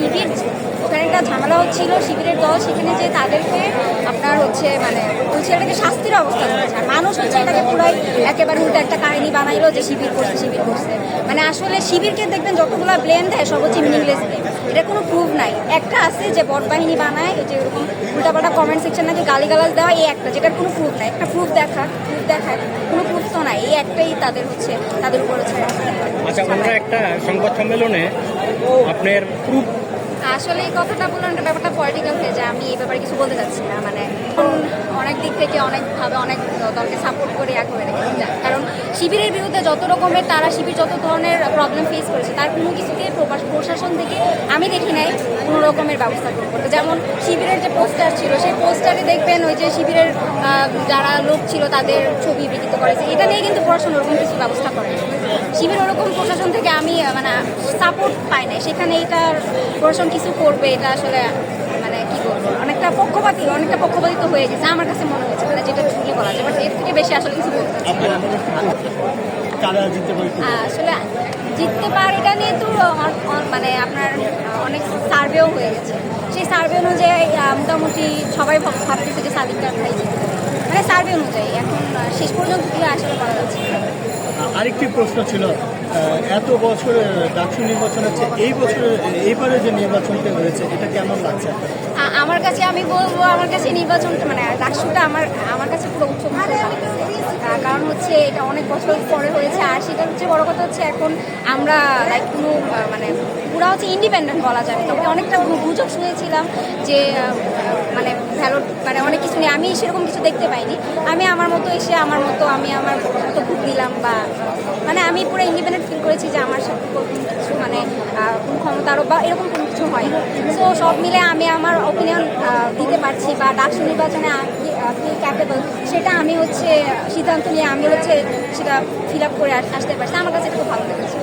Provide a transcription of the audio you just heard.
শিবির, ওখানে একটা ঝামেলা হচ্ছিল শিবিরের দল সেখানে যে তাদেরকে আপনার হচ্ছে মানে ওই ছেলেটাকে শাস্তির অবস্থা করেছে আর মানুষ হচ্ছে এটাকে পুরাই একেবারে উল্টো একটা কাহিনী বানাইলো যে শিবির করছে শিবির করছে। মানে আসলে শিবিরকে দেখবেন যতগুলো ব্লেম দেয়, সব হচ্ছে মিনিংলেস এটা কোনো প্রুফ নাই। একটা আছে যে বট বাহিনী বানায়, এই যে এরকম উল্টাপাল্টা কমেন্ট সেকশন নাকি গালিগালাজ দেওয়া, এই একটা, যেটার কোনো প্রুফ নাই। একটা প্রুফ দেখা প্রুফ দেখায় কোনো প্রুফ তো নাই। এই একটাই তাদের হচ্ছে, তাদের উপর হচ্ছে আচ্ছা আমরা একটা সংবাদ সম্মেলনে আপনার প্রুফ আসলে এই কথাটা বললাম একটা ব্যাপারটা পলিটিক্যাল হয়ে যায়, আমি এই ব্যাপারে কিছু বলতে চাচ্ছি না। মানে অনেক দিক থেকে অনেকভাবে অনেক দলকে সাপোর্ট করে এক হয়ে রেখেছি। কারণ শিবিরের বিরুদ্ধে যত রকমের তারা শিবির যত ধরনের প্রবলেম ফেস করেছে, তার কোনো কিছুকে প্রশাসন থেকে আমি দেখি নাই। কোনো রকমের ব্যবস্থা গ্রহণ করতে। যেমন শিবিরের যে পোস্টার ছিল সেই পোস্টারে দেখবেন ওই যে শিবিরের যারা লোক ছিল তাদের ছবি বিকৃত করেছে এটা নিয়ে কিন্তু প্রশাসন ওরকম কিছু ব্যবস্থা করে শিবির ওরকম প্রশাসন থেকে আমি মানে সাপোর্ট পাই নাই। সেখানে এটার প্রশাসন কিছু করবে এটা আসলে মানে কি বলব অনেকটা পক্ষপাতী অনেকটা পক্ষপাতিত হয়ে গেছে আমার কাছে মনে হয়েছে মানে যেটা ঠিকই বলা যায়। বাট এর থেকে বেশি আসলে কিছু বলতে আসলে জিততে পারে এটা নিয়ে তো মানে আপনার অনেক সার্ভেও হয়ে গেছে সেই সার্ভে অনুযায়ী মোটামুটি সবাই ভাব- ভাবতেছে যে সাদিক ভাই জিতবে। মানে সার্ভে অনুযায়ী এখন শেষ পর্যন্ত কি আসলে করা যাচ্ছে। আরেকটি প্রশ্ন ছিল এত বছরের ডাকসু নির্বাচন হচ্ছে এই বছর এইবারে যে নির্বাচনটা হয়েছে এটা কেমন লাগছে আমার কাছে আমি বলব আমার কাছে নির্বাচনটা মানে ডাকসুটা আমার আমার কাছে পুরো উৎসব কারণ হচ্ছে এটা অনেক বছর পরে হয়েছে, আর সেটা হচ্ছে বড় কথা হচ্ছে এখন আমরা লাইক কোনো মানে পুরা হচ্ছে ইন্ডিপেন্ডেন্ট বলা যায়। তবে অনেকটা গুজব শুনেছিলাম যে মানে ভ্যালো মানে অনেক কিছু নিয়ে। আমি সেরকম কিছু দেখতে পাইনি। আমি আমার মতো এসে, আমার মতো আমি আমার মতো ঘুর দিলাম বা মানে আমি পুরো ইন্ডিপেন্ডেন্ট ফিল করেছি যে আমার সাথে কোনো কিছু মানে কোনো ক্ষমতা আরোপ বা, এরকম কোনো কিছু হয় সো সব মিলে আমি আমার অপিনিয়ন দিতে পারছি বা ডাকসু নির্বাচনে ক্যাপেবল সেটা আমি হচ্ছে, সিদ্ধান্ত নিয়ে আমি হচ্ছে সেটা ফিল আপ করে আসতে পারছি। আমার কাছে খুব ভালো লেগেছে।